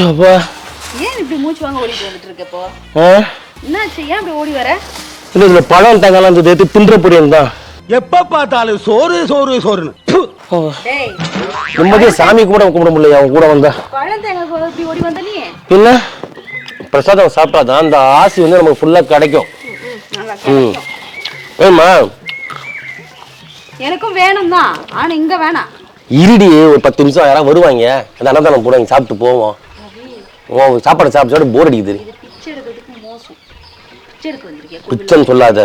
ஷப்பா ஏன் இப்படி மூச்சு வாங்க ஓடிட்டு வந்துட்டு இருக்க இப்போ? என்னாச்சு? ஏன் இப்படி ஓடி வர? இல்லை இதில் பழம் தங்கலாம் இந்த எடுத்து தின்ற பொரியல் தான். எப்ப பார்த்தாலும் சோறு சோறு சோறுன்னு. நிம்மதியாக சாமி கூட கும்பிட முடியல அவன் கூட வந்தா. பழம் தேங்காய் இப்படி ஓடி வந்த நீ? என்ன? பிரசாதம் சாப்பிட்டாதான் அந்த ஆசி வந்து நமக்கு ஃபுல்லாக கிடைக்கும். நல்லா ம். ஏம்மா? எனக்கும் வேணும் தான். ஆனா இங்க வேணாம். இருடி ஒரு பத்து நிமிஷம் யாராவது வருவாங்க. அந்த அன்னதானம் போடுவாங்க சாப்பிட்டு போவோம். ஓ சாப்பாடு சாப்பிட்டு போர் அடிக்குது பிச்சை சொல்லாத.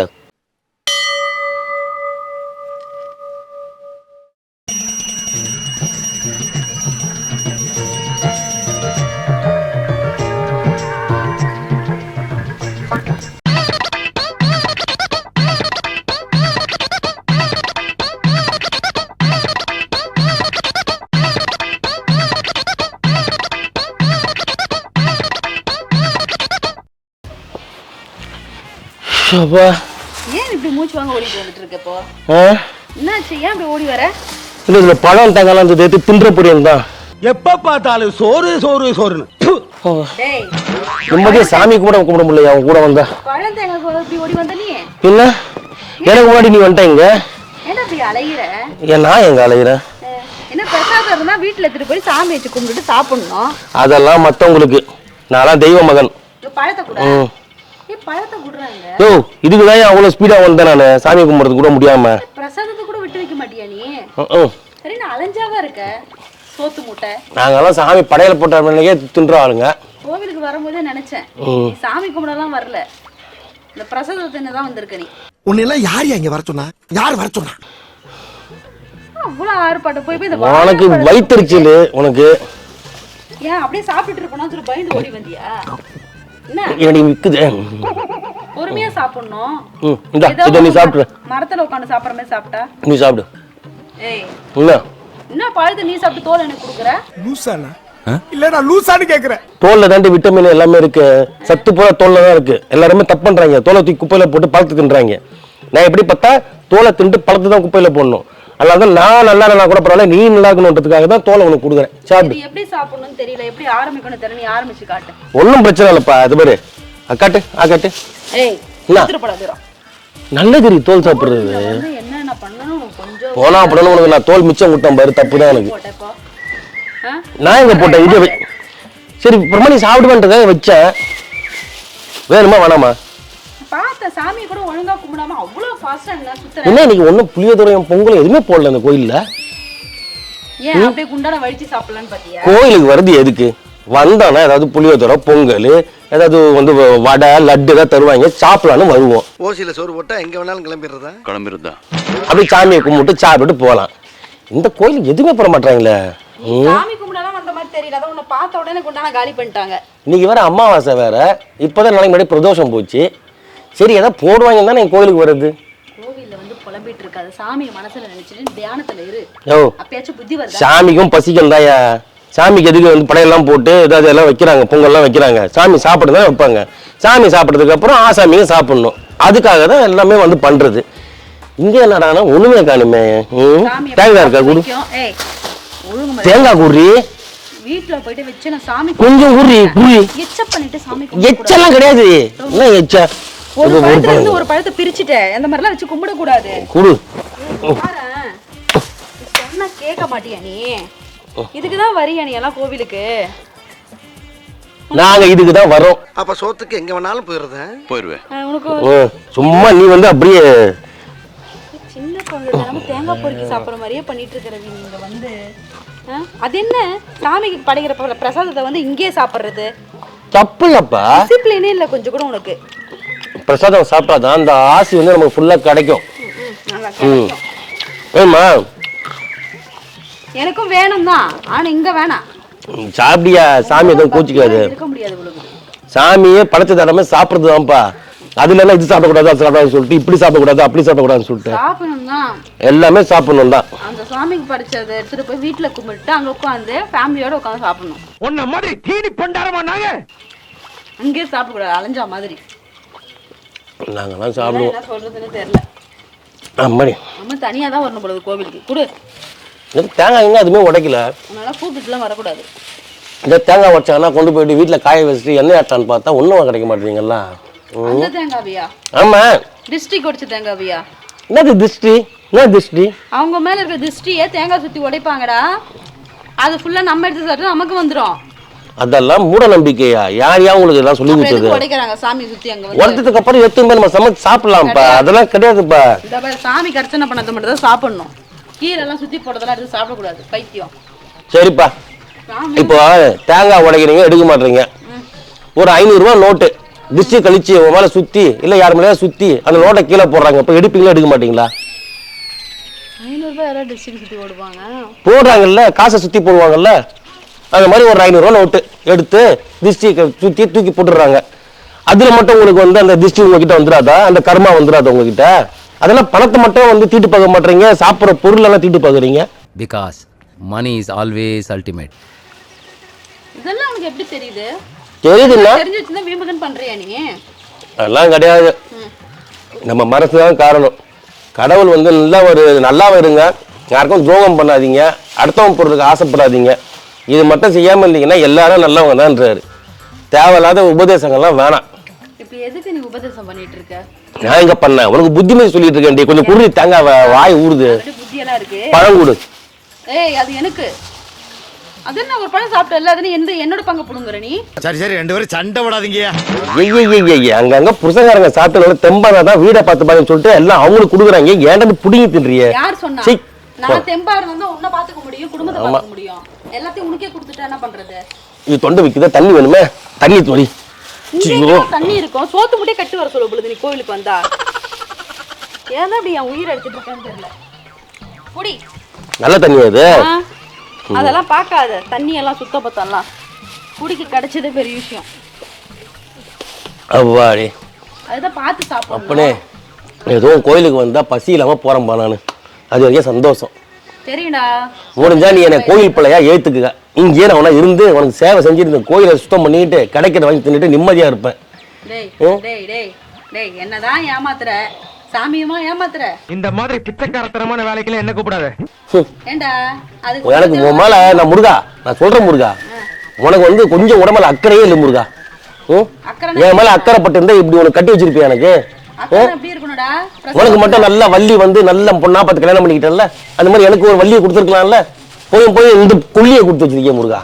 ஷப்பா ஏன் இப்படி மூச்சு வாங்க ஓடிட்டு வந்துட்டு இருக்க இப்போ என்னாச்சு? ஏன் இப்படி ஓடி வர? இல்லை இதில் பழம் தங்கலாம் இந்த எடுத்து தின்ற பொரியல் தான். எப்ப பார்த்தாலும் சோறு சோறு சோறுன்னு. டேய். சாமி கூட கும்பிட முடியல அவன் கூட வந்தா. பழம் தேங்காய் இப்படி ஓடி வந்த நீ? என்ன? எனக்கு முன்னாடி நீ வந்துட்ட இங்க? என்ன இப்படி ஏன் நான் எங்க அலைகிறேன் அஹ், என்ன பிரசாதம் இருந்தா வீட்டுல எடுத்துட்டு போய் சாமி வச்சு கும்பிட்டுட்டு சாப்பிடணும். அதெல்லாம் மற்றவங்களுக்கு நான்லாம் தெய்வ மகன். பழத்தை கூட ம் ஏ பழத்தை குடுறாங்க யோ இதுக்கு தான் அவ்வளோ ஸ்பீடாக வந்தேன் நான்? சாமி கும்பிட்றது கூட முடியாம. பிரசாதத்தை கூட விட்டு வைக்க மாட்டியா நீ. சரி நான் அலைஞ்சாவா இருக்க? சோத்து மூட்டை. நாங்கெல்லாம் சாமி படையல போட்ட தின்ற ஆளுங்க. கோவிலுக்கு வரும்போதே நினைச்சேன். சாமி கும்பிடலாம் வரல. இந்த பிரசாதத்தை தான் வந்திருக்க நீ. உன்னெல்லாம் யார் இங்க வர சொன்னா? யார் வர சொன்னா? அவ்வளவு போய் போய் இந்த உனக்கு வயிற்றுச்சல் உனக்கு. ஏன் அப்படியே சாப்பிட்டுட்டு இருப்போம்னு சொல்லி பயந்து ஓடி வந்தியா? என்னடி விக்குது பொறுமையா சாப்பிடணும். ம் இந்தா ஏதோ இதை நீ ஒரு சாப்பிட்ரு மரத்துல உட்காந்து சாப்பிடுற மாதிரி சாப்பிட்டா? நீ சாப்பிடு. ஏய். என்ன நீ சாப்பிட்டு தோல் எனக்கு கொடுக்குற? லூசானா? இல்ல நான் கேக்குறேன். தோல்ல தாண்டி விட்டமின் எல்லாமே இருக்கு. சத்து பூரா தோல்ல தான் இருக்கு. எல்லாருமே தப்பு பண்றாங்க. தோலை தூக்கி குப்பையில போட்டு பழத்தை தின்றாங்க. நான் எப்படி பார்த்தா தோலை தின்ட்டு பழத்தை தான் குப்பையில போடணும். அதனால தான் நான் நல்லா நல்லா கூட பரவாயில்ல நீ நல்லா இருக்கணுன்றதுக்காக தான் தோலை உனக்கு கொடுக்குறேன். சாப்பிடு. எப்படி சாப்பிடணும்னு தெரியல எப்படி ஆரம்பிக்கணும் தெரியல நீ ஆரம்பிச்சு காட்டு. ஒன்றும் பிரச்சனை இல்லைப்பா அது பாரு. அக்காட்டு ஆக்காட்டு ஏய் நல்லது தோல் சாப்பிடுறது. போனா அப்படின்னு உனக்கு நான் தோல் மிச்சம் விட்டேன் பாரு தப்பு தான் எனக்கு. நான் எங்க போட்டேன்? இது சரி அப்புறமா நீ சாப்பிடுவேன்றதாக வச்சேன். வேணுமா வேணாமா? பார்த்த சாமி கூட ஒழுங்கா கும்பிடாம அவ்வளவு என்ன இன்னைக்கு ஒன்றும் புளியோதரையும் பொங்கலும் எதுவுமே போடல அந்த கோயில்ல? ஏன் அப்படியே குண்டான வழிச்சு சாப்பிடலான்னு பாத்தியா? கோயிலுக்கு வருது எதுக்கு? வந்தானா ஏதாவது புளியோதரை பொங்கல் ஏதாவது வந்து வ- வடை லட்டு ஏதாவது தருவாங்க சாப்பிடலான்னு வருவோம். ஓசியில சோறு போட்டா எங்க வேணாலும் கிளம்பிடுறதா? கிளம்பிருந்தா அப்படி சாமியை கும்பிட்டு சாப்பிட்டு போகலாம். இந்த கோயில் எதுவுமே போட மாட்டாங்களே ம். சாமி கும்பிடாம வந்த மாதிரி தெரியல. அதான் உன்னை பார்த்த உடனே குண்டான காலி பண்ணிட்டாங்க. இன்னைக்கு வேற அமாவாசை வேற. இப்போதான் நாளைக்கு முன்னாடி பிரதோஷம் போச்சு. சரி ஏதாவது போடுவாங்கன்னு தானே என் கோயிலுக்கு வருது புலம்பிட்டு இருக்காது சாமியை மனசுல நினைச்சிட்டு தியானத்துல இரு. அப்பயாச்சும் புத்தி வருதா? சாமிக்கும் பசிக்கும் தாயா சாமிக்கு எதுக்கு வந்து படையெல்லாம் போட்டு ஏதாவது எல்லாம் வைக்கிறாங்க பொங்கல்லாம் வைக்கிறாங்க. சாமி சாப்பிட்டு தான் வைப்பாங்க. சாமி சாப்பிட்டதுக்கு அப்புறம் ஆசாமியும் சாப்பிடணும். அதுக்காக தான் எல்லாமே வந்து பண்றது. இங்க என்னடானா ஒண்ணுமே காணுமே. தேங்காய் இருக்கா? குடு. தேங்காய் குடி வீட்டுல போயிட்டு வச்சு நான் சாமி கொஞ்சம் குடி குடி எச்ச பண்ணிட்டு சாமி. எச்செல்லாம் கிடையாது. என்ன எச்ச? ஒரு பழத்துல இருந்து. ஒரு பழத்தை பிரிச்சுட்டேன் அந்த மாதிரிலாம் வச்சு கும்பிட கூடாது குடு. சொன்னா கேட்க மாட்டியா நீ? இதுக்குதான் வரியா நீ எல்லாம் கோவிலுக்கு? நாங்க இதுக்கு தான் வரோம். அப்ப சோத்துக்கு எங்க வேணாலும் போயிடுறதா? போயிருவேன். உனக்கு சும்மா நீ வந்து அப்படியே சின்ன குழந்தை நம்ம தேங்காய் பொறுக்கி சாப்பிட்ற மாதிரியே பண்ணிட்டு இருக்கிற நீ இங்க வந்து. அது என்ன? சாமிக்கு படைக்கிற பிர- பிரசாதத்தை வந்து இங்கேயே சாப்பிட்றது. தப்பு இல்லப்பா. டிசிப்ளினே இல்லை கொஞ்சம் கூட உனக்கு. பிரசாதம் சாப்பிட்டாதான் அந்த ஆசி வந்து நமக்கு ஃபுல்லா கிடைக்கும். நல்லா ம். ஏம்மா எனக்கும் வேணும் தான் ஆனா இங்க வேணாம். சாப்பிடியா? சாமி எதுவும் கூச்சிக்காது. சாமியே படைச்ச தரமே சாப்பிட்றது தான்ப்பா அதுல எல்லாம் இது சாப்பிடக்கூடாது? அது சாப்பிடாதுன்னு சொல்லிட்டு இப்படி சாப்பிடக்கூடாது? அப்படி சாப்பிடக்கூடாதுன்னு சொல்லிட்டு. எல்லாமே சாப்பிடணும் தான் அந்த சாமிக்கு படைச்சதை எடுத்துட்டு போய் வீட்டுல கும்பிட்டு அங்க உட்காந்து ஃபேமிலியோட உட்காந்து சாப்பிடணும். உன்ன மாதிரி தீனி பண்டாரமா நாங்க? அங்கேயே சாப்பிடக்கூடாது அலைஞ்சா மாதிரி. நாங்கெல்லாம் அதான் சாப்பிடுவோம். என்ன சொல்றதுன்னு தெரியல. அம்மாடி. நம்ம தனியா தான் வரணும் பொழுது கோவிலுக்கு. கொடு. தேங்காய் எங்க அதுவுமே உடைக்கல. அதனால கூப்பிட்டுலாம் வரக்கூடாது. இந்த தேங்காய் உடச்சாங்கன்னா கொண்டு போயிட்டு வீட்டில் காய வச்சுட்டு எண்ணெய் ஆட்டான்னு பார்த்தா ஒன்றும் கிடைக்க மாட்டேங்களா அந்த தேங்காவியா? ஆமாம் டிஸ்ட்ரிக் ஒடிச்ச தேங்காவியா? என்னது திருஷ்டி என்ன திருஷ்டி அவங்க மேல இருக்க திருஷ்டியை தேங்காய் சுத்தி உடைப்பாங்கடா. அது ஃபுல்லா நம்ம எடுத்து சாப்பிட்டு நமக்கு வந்துரும். அதெல்லாம் மூட நம்பிக்கையா யார் யா உங்களுக்கு இதெல்லாம் சொல்லி கொடுத்தது? உடச்சதுக்கு அப்புறம் எடுத்து போய் நம்ம சமைச்சு சாப்பிடலாம்ப்பா அதெல்லாம் கிடையாதுப்பா. சாமி கர்ச்சனை பண்ணதை மட்டும் தான் சாப்பிடணும். கீரை எல்லாம் சுத்தி போட்டதெல்லாம் எடுத்து சாப்பிடக்கூடாது. பைத்தியம். சரிப்பா. இப்போ தேங்காய் உடைக்கிறீங்க எடுக்க மாட்டீங்க. ஒரு ஐநூறுரூவா நோட்டு. திஷ்டி கழிச்சு உன் மேலே சுற்றி இல்லை யார் மேலேயா சுற்றி அந்த நோட்டை கீழே போடுறாங்க. இப்போ எடுப்பீங்களா எடுக்க மாட்டீங்களா? போடுறாங்கல்ல காசை சுற்றி போடுவாங்கல்ல? அந்த மாதிரி ஒரு ஐநூறுரூவா நோட்டு எடுத்து திஷ்டி சுற்றி தூக்கி போட்டுடுறாங்க. அதில் மட்டும் உங்களுக்கு வந்து அந்த திஷ்டி உங்ககிட்ட வந்துடாதா அந்த கர்மா வந்துடாதா உங்ககிட்ட? அதெல்லாம் பணத்தை மட்டும் வந்து தீட்டு பார்க்க மாட்டீங்க சாப்பிட்ற பொருளெல்லாம் தீட்டு பார்க்குறீங்க because money is always ultimate. இதெல்லாம் உனக்கு எப்படி தெரியுது? தெரியுதுன்னா? தெரிஞ்சு வச்சுதான் வீம்புகன் பண்றியா நீ? அதெல்லாம் கிடையாது. நம்ம மனசு தான் காரணம். கடவுள் வந்து நல்லா ஒரு நல்லா இருங்க. யாருக்கும் துரோகம் பண்ணாதீங்க. அடுத்தவன் பொருளுக்கு ஆசைப்படாதீங்க. இது மட்டும் செய்யாமல் இருந்தீங்கன்னா எல்லாரும் நல்லவங்க தான்ன்றாரு தேவையில்லாத உபதேசங்கள்லாம் வேணாம். இப்ப எதுக்கு நீ உபதேசம் பண்ணிட்டு இருக்க? நான் எங்க பண்ணேன். உனக்கு புத்திமதி சொல்லிட்டு இருக்கேன் கொஞ்சம் குடி தேங்காய் வா- வாய் ஊறுது. பழம் கொடு. ஏய் அது எனக்கு. அது என்ன ஒரு பழம் சாப்பிட்டல அது நீ எந்த என்னோட பங்கு புடுங்குற நீ? சரி சரி ரெண்டு பேரும் சண்டை விடாதீங்கயா ஐய அங்கங்க புருஷங்காரங்க சாப்பிட்டு தெம்பானா தான் வீடை பார்த்து பாருன்னு சொல்லிட்டு எல்லாம் அவங்களுக்கு கொடுக்குறாங்க. ஏன்டா புடிங்கி தின்றிய? யார் சொன்னா. நான் தெம்பா இருந்தா உன்னை பாத்துக்க முடியும் குடும்பத்தை பாத்துக்க முடியும். எல்லாத்தையும் உனக்கே கொடுத்துட்டா என்ன பண்றது? இது தொண்டை விக்குதா? தண்ணி வேணுமே? தண்ணி. எங்கேயோ தண்ணி இருக்கும். சோத்து முட்டையே கட்டி வர சொல்ல பொழுது நீ கோயிலுக்கு வந்தா. ஏன் அப்படி என் உயிரை எடுத்துட்டு இருக்கேன்னு தெரியல. குடி. நல்ல தண்ணி அது. அதெல்லாம் பார்க்காத. தண்ணி எல்லாம் சுத்த பத்தம்லாம் குடிக்க கிடைச்சதே பெரிய விஷயம். அவ்வாடி அதுதான் பார்த்து சாப்பிடணும். அப்பனே ஏதோ கோயிலுக்கு வந்தா பசி இல்லாம போறேன்பா நானு. அது வரைக்கும் சந்தோஷம். சரிடா முடிஞ்சா நீ என்னை கோயில் பிள்ளையா ஏத்துக்குக. இங்கேயே நான் உனக்கு இருந்து உனக்கு சேவை செஞ்சு இந்த கோயிலை சுத்தம் பண்ணிட்டு கிடைக்கிறத வாங்கி தின்னுட்டு நிம்மதியா இருப்பேன். டேய் ஓ. டேய் டேய் டேய் என்னதான் ஏமாத்துற? சாமியமா ஏமாத்துற? இந்த மாதிரி பிச்சைக்காரத்தனமான வேலைக்கெல்லாம் என்ன கூப்பிடாத. ஏண்டா? அது எனக்கு உன் மேல நான் முருகா. நான் சொல்றேன் முருகா. உனக்கு வந்து கொஞ்சம் உடம்புல அக்கறையே இல்லை முருகா. என் மேல அக்கறைப்பட்டு இருந்தா இப்படி உனக்கு கட்டி வச்சிருப்பியா எனக்கு? உனக்கு மட்டும் நல்ல வள்ளி வந்து நல்ல பொண்ணா பார்த்து கல்யாணம் பண்ணிக்கிட்டல அந்த மாதிரி எனக்கு ஒரு வள்ளியை கொடுத்துருக்கலாம்ல? போய் போய் இந்த புள்ளியை கொடுத்து வச்சிருக்கேன் முருகா.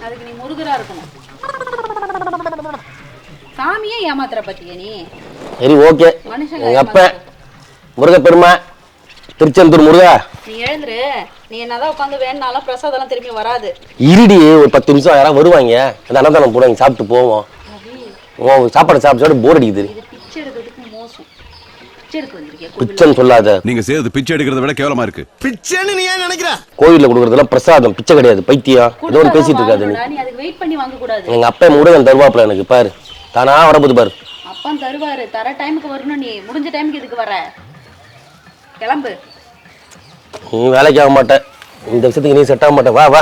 சாமியே ஏமாத்துற பத்தியா நீ? சரி ஓகே. எங்க அப்ப? முருகப்பெருமா திருச்செந்தூர் முருகா. நீ எழுந்துரு. நீ என்னதான் உட்காந்து வேணாலும் பிரசாதம்லாம் திரும்பி வராது. இருடி ஒரு பத்து நிமிஷம் யாராவது வருவாங்க. அந்த அன்னதானம் போடுவாங்க. சாப்பிட்டு போவோம். ஓ சாப்பாடு சாப்பிட்டு போர் அடிக்குது இது பிச்சை எடுக்கிறதுக்கு மோசம் பிச்சை எடுக்க வந்திருக்கியா பிச்சைன்னு சொல்லாத. நீங்க செய்யறது பிச்சை எடுக்கிறத விட கேவலமா இருக்கு. பிச்சைன்னு நீ ஏன் நினைக்கிற? கோயில்ல கொடுக்கறதெல்லாம் பிரசாதம் பிச்சை கிடையாது பைத்தியம். ஏதோ ஒன்று பேசிட்டு இருக்காது நீ அதுக்கு வெயிட் பண்ணி வாங்க கூடாது எங்க அப்பா முருகன் தருவாப்புல எனக்கு பாரு. தானா வரப்போது பாரு. அப்பா தருவாரு. தர டைமுக்கு வரணும் நீ. முடிஞ்ச டைமுக்கு இதுக்கு வர. கிளம்பு. நீ வேலைக்கு ஆக மாட்டேன் இந்த விஷயத்துக்கு நீ செட் ஆக மாட்டேன் வா வா.